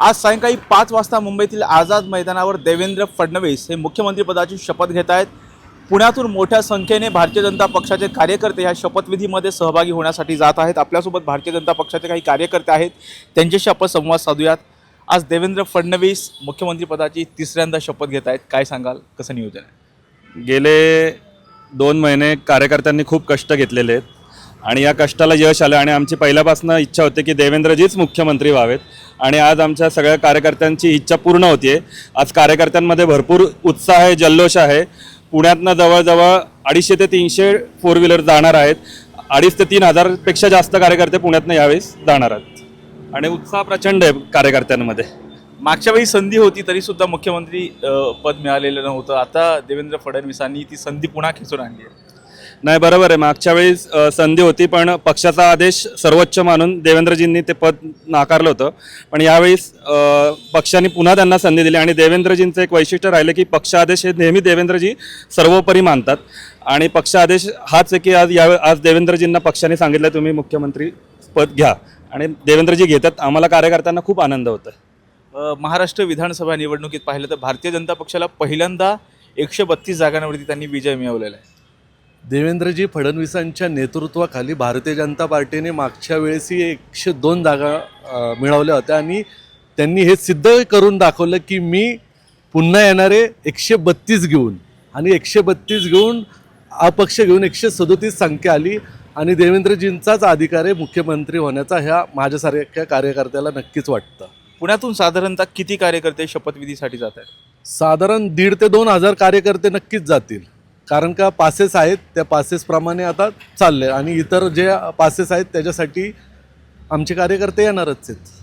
आज सायंकाळी पाच वाजता मुंबईतील आझाद मैदानावर देवेंद्र फडणवीस हे मुख्यमंत्रीपदाची शपथ घेत आहेत. पुण्यातून मोठ्या संख्येने भारतीय जनता पक्षाचे कार्यकर्ते ह्या शपथविधीमध्ये सहभागी होण्यासाठी जात आहेत. आपल्यासोबत भारतीय जनता पक्षाचे काही कार्यकर्ते आहेत. त्यांच्याशी आपण संवाद साधूयात. आज देवेंद्र फडणवीस मुख्यमंत्रीपदाची तिसऱ्यांदा शपथ घेत आहेत. काय सांगाल? कसं नियोजन आहे? गेले दोन महिने कार्यकर्त्यांनी खूप कष्ट घेतलेले आहेत. आणि या कष्टाला यश आलं आणि आमची पहिल्यापासून इच्छा होती की देवेंद्रजीच मुख्यमंत्री व्हावेत. आणि आज आमच्या सगळ्या कार्यकर्त्यांची इच्छा पूर्ण होती आज कार्यकर्त्यांमध्ये भरपूर उत्साह आहे जल्लोष आहे. पुण्यातनं जवळजवळ अडीचशे ते तीनशे फोर व्हीलर जाणार आहेत. अडीच ते तीन हजारपेक्षा जास्त कार्यकर्ते पुण्यातनं यावेळेस जाणार आहेत. आणि उत्साह प्रचंड आहे कार्यकर्त्यांमध्ये. मागच्या वेळी संधी होती तरी सुद्धा मुख्यमंत्री पद मिळालेलं नव्हतं. आता देवेंद्र फडणवीसांनी ती संधी पुन्हा खेचून आणली आहे. नाही बरोबर आहे. मागच्या वेळेस संधी होती पण पक्षाचा आदेश सर्वोच्च मानून देवेंद्रजींनी ते पद नाकारलं होतं. पण यावेळेस पक्षाने पुन्हा त्यांना संधी दिली आणि देवेंद्रजींचं एक वैशिष्ट्य राहिलं की पक्षादेश हे नेहमी देवेंद्रजी सर्वोपरी मानतात. आणि पक्षादेश हाच आहे की आज यावे आज देवेंद्रजींना पक्षाने सांगितलं तुम्ही मुख्यमंत्री पद घ्या. आणि देवेंद्रजी घेतात. आम्हाला कार्यकर्त्यांना खूप आनंद होतो महाराष्ट्र विधानसभा निवडणुकीत पाहिलं तर भारतीय जनता पक्षाला पहिल्यांदा एकशे बत्तीस जागांवरती त्यांनी विजय मिळवलेला आहे. देवेंद्रजी फडणवीसांच्या नेतृत्वाखाली भारतीय जनता पार्टीने मागच्या वेळेसही एकशे दोन जागा मिळवल्या होत्या आणि त्यांनी हे सिद्ध करून दाखवलं की मी पुन्हा येणारे एकशे बत्तीस घेऊन आणि एकशे बत्तीस घेऊन अपक्ष घेऊन एकशे सदोतीस संख्या आली आणि देवेंद्रजींचाच अधिकार आहे मुख्यमंत्री होण्याचा ह्या माझ्यासारख्या कार्यकर्त्याला नक्कीच वाटतं. पुण्यातून साधारणतः किती कार्यकर्ते शपथविधीसाठी जात आहेत? साधारण दीड ते दोन हजार कार्यकर्ते नक्कीच जातील. कारण का पासेस आहेत त्या पासेसप्रमाणे आता चालले आणि इतर जे पासेस आहेत त्याच्यासाठी आमचे कार्यकर्ते येणारच आहेत.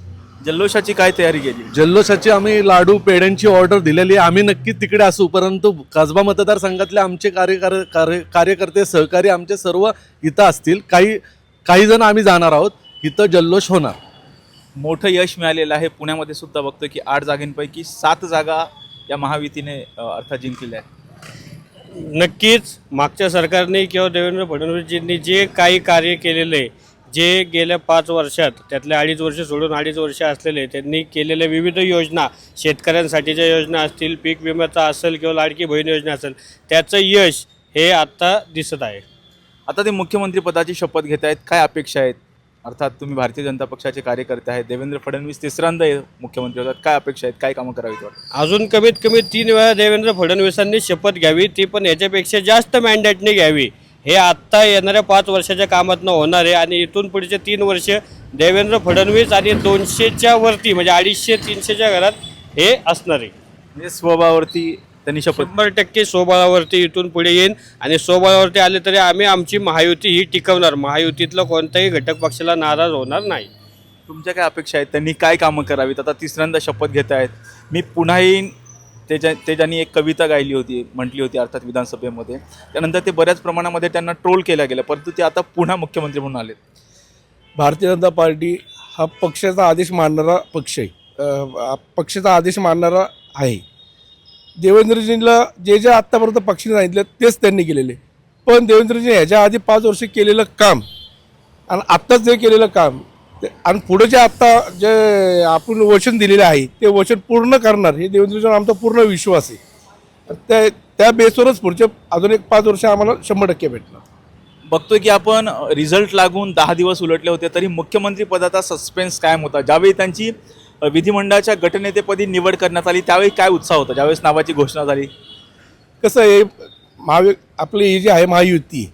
जल्लोषाची काय तयारी केली? जल्लोषाची आम्ही लाडू पेढ्यांची ऑर्डर दिलेली आहे. आम्ही नक्की तिकडे असू परंतु कसबा मतदारसंघातले आमचे कार्यकर कार्य कार्यकर्ते सहकारी आमचे सर्व इथं असतील. काही काही जण आम्ही जाणार आहोत. इथं जल्लोष होणार. मोठं यश मिळालेलं आहे. पुण्यामध्ये सुद्धा बघतो की आठ जागांपैकी सात जागा या महायुतीने अर्थात जिंकलेल्या आहेत. नक्कीच मागच्या सरकारने किंवा देवेंद्र फडणवीसजींनी जे काही कार्य केलेले आहे, जे गेल्या पाच वर्षात त्यातले अडीच वर्ष सोडून अडीच वर्ष असलेले त्यांनी केलेल्या विविध योजना शेतकऱ्यांसाठीच्या योजना असतील पीक विम्याचा असेल किंवा लाडकी बहीण योजना असेल त्याचं यश हे आत्ता दिसत आहे. आता ते मुख्यमंत्री पदाची शपथ घेत आहेत काय अपेक्षा आहेत? अर्थात तुम्ही भारतीय जनता पक्षाचे कार्यकर्ते आहेत. देवेंद्र फडणवीस तिसऱ्यांदा मुख्यमंत्री होतात. काय अपेक्षा आहेत? काय कामं करावीत अजून कमीत कमी तीन वेळा देवेंद्र फडणवीसांनी शपथ घ्यावी. ती पण याच्यापेक्षा जास्त मॅन्डेटने घ्यावी. हे आत्ता येणाऱ्या पाच वर्षाच्या कामातनं होणार आहे आणि इथून पुढचे तीन वर्ष देवेंद्र फडणवीस आणि दोनशेच्या वरती म्हणजे अडीचशे तीनशेच्या घरात हे असणार आहे. म्हणजे स्वभावावरती त्यांनी शपथ शंभर टक्के स्वबळावरती इथून पुढे येईन. आणि स्वबळावरती आले तरी आम्ही आमची महायुती ही टिकवणार. महायुतीतलं कोणत्याही घटक पक्षाला नाराज होणार नाही. तुमच्या काय अपेक्षा आहेत? त्यांनी काय कामं करावीत? आता तिसऱ्यांदा शपथ घेत आहेत. मी पुन्हा येईन ते ज्या ते ज्यांनी एक कविता गायली होती म्हटली होती अर्थात विधानसभेमध्ये त्यानंतर ते बऱ्याच प्रमाणामध्ये त्यांना ट्रोल केल्या गेलं परंतु ते आता पुन्हा मुख्यमंत्री म्हणून आलेत. भारतीय जनता पार्टी हा पक्षाचा आदेश मानणारा पक्ष आहे. अ, पक्षाचा आदेश मानणारा आहे. देवेंद्रजींना जे जे आत्तापर्यंत पक्षाने सांगितलं तेच त्यांनी केलेले. पण देवेंद्रजी ह्याच्या आधी पाच वर्ष केलेलं काम आणि आत्ताच जे केलेलं काम ते आणि पुढे जे आत्ता जे आपण वचन दिलेलं आहे ते वचन पूर्ण करणार हे देवेंद्रजीवर आमचा पूर्ण विश्वास आहे. त्या त्या बेसवरच पुढचे अजून एक पाच वर्ष आम्हाला शंभर टक्के भेटणार. बघतोय की आपण रिझल्ट लागून दहा दिवस उलटले होते तरी मुख्यमंत्री पदाचा सस्पेन्स कायम होता. ज्यावेळी त्यांची विधिमंडळाच्या गटनेतेपदी निवड करण्यात आली. त्यावेळी काय उत्साह होता? ज्यावेळेस नावाची घोषणा झाली. कसं आहे महावि आपली ही जी आहे महायुती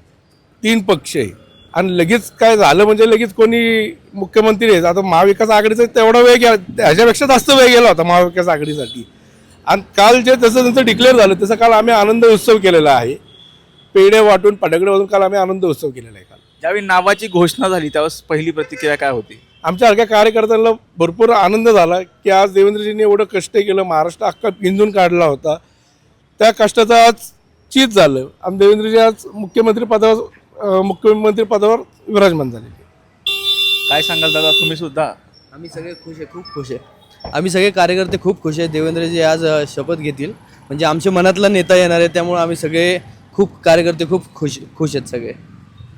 तीन पक्ष आहे. आणि लगेच काय झालं म्हणजे लगेच कोणी मुख्यमंत्री आहे आता महाविकास आघाडीचा तेवढा वेळ गेला ह्याच्यापेक्षा जास्त वेळ गेला होता महाविकास आघाडीसाठी. आणि काल जे तसं त्यांचं डिक्लेअर झालं तसं काल आम्ही आनंद उत्सव केलेला आहे. पेढे वाटून फटाकडे वाजून काल आम्ही आनंद उत्सव केलेला आहे काल. ज्यावेळी नावाची घोषणा झाली त्यावेळेस पहिली प्रतिक्रिया काय होती? आमच्यासारख्या कार्यकर्त्यांना भरपूर आनंद झाला की आज देवेंद्रजींनी एवढं कष्ट केलं. महाराष्ट्र अख्खा पिंजून काढला होता. त्या कष्टाचं आज चीज झालं. आणि देवेंद्रजी आज मुख्यमंत्री पदावर मुख्यमंत्री पदावर विराजमान झाले. काय सांगाल दादा? तुम्ही सुद्धा? आम्ही सगळे खुश आहे खूप खुश आहे. आम्ही सगळे कार्यकर्ते खूप खुश आहे. देवेंद्रजी आज अ, शपथ घेतील. म्हणजे आमच्या मनातला नेता येणार आहे त्यामुळे आम्ही सगळे खूप कार्यकर्ते खूप खुश खुश आहेत सगळे.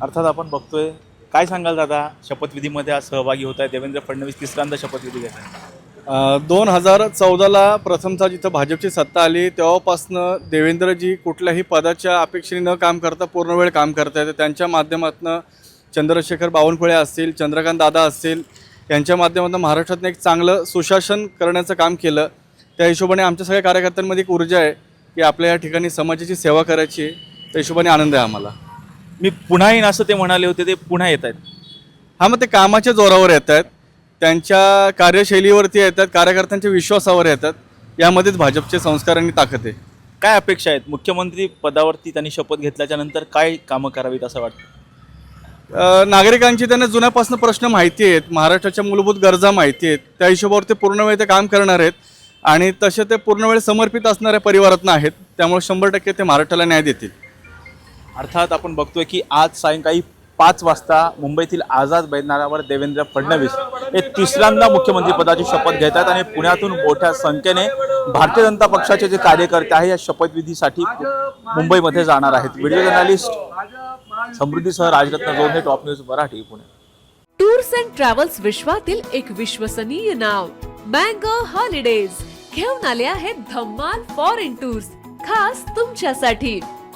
अर्थात आपण बघतोय काय सांगाल दादा? शपथविधीमध्ये आज सहभागी होत आहे देवेंद्र फडणवीस तिसऱ्यांदा शपथविधी घेत आहे. दोन हजार चौदाला प्रथमतः जिथं भाजपची सत्ता आली तेव्हापासनं देवेंद्रजी कुठल्याही पदाच्या अपेक्षेने न काम करता पूर्ण वेळ काम करत आहेत. त्यांच्या माध्यमातून चंद्रशेखर बावनकुळे असतील चंद्रकांत दादा असतील यांच्या माध्यमातून महाराष्ट्रातनं एक चांगलं सुशासन करण्याचं काम केलं. त्या हिशोबाने आमच्या सगळ्या कार्यकर्त्यांमध्ये एक ऊर्जा आहे की आपल्या या ठिकाणी समाजाची सेवा करायची आहे. त्या हिशोबाने आनंद आहे आम्हाला. मी पुन्हा येईन असं ते म्हणाले होते ते पुन्हा येत आहेत. हा मग ते कामाच्या जोरावर येत आहेत. त्यांच्या कार्यशैलीवरती येतात कार्यकर्त्यांच्या विश्वासावर येतात यामध्येच भाजपचे संस्कार आणि ताकद आहे. काय अपेक्षा आहेत? मुख्यमंत्री पदावरती त्यांनी शपथ घेतल्याच्या नंतर काय कामं करावीत असं वाटतं? अ, नागरिकांची त्यांना जुन्यापासून प्रश्न माहिती आहेत महाराष्ट्राच्या मूलभूत गरजा माहिती आहेत. त्या हिशोबावर ते पूर्ण वेळ ते काम करणार आहेत. आणि तसे ते पूर्ण वेळ समर्पित असणाऱ्या परिवारातनं आहेत. त्यामुळे शंभर टक्के ते महाराष्ट्राला न्याय देतील. अर्थात आपण बघतोय की आज सायंकाळी पाच वाजता मुंबईतील आझाद मैदानावर देवेंद्र फडणवीस हे तिसऱ्यांदा मुख्यमंत्री पदाची शपथ घेत आहेत आणि पुण्यातून मोठ्या संख्येने भारतीय जनता पक्षाचे जे कार्यकर्ते आहे या शपथविधीसाठी मुंबईमध्ये जाणार आहेत. व्हिडिओ जर्नालिस्ट समृद्धीसह राजरत्न जोडणे top news Marathi Pune. Tours and travels विश्वातील एक विश्वसनीय नाव मँगो हॉलिडेज. घेऊन आले आहेत धम्माल फॉरेन टूर्स खास तुमच्यासाठी.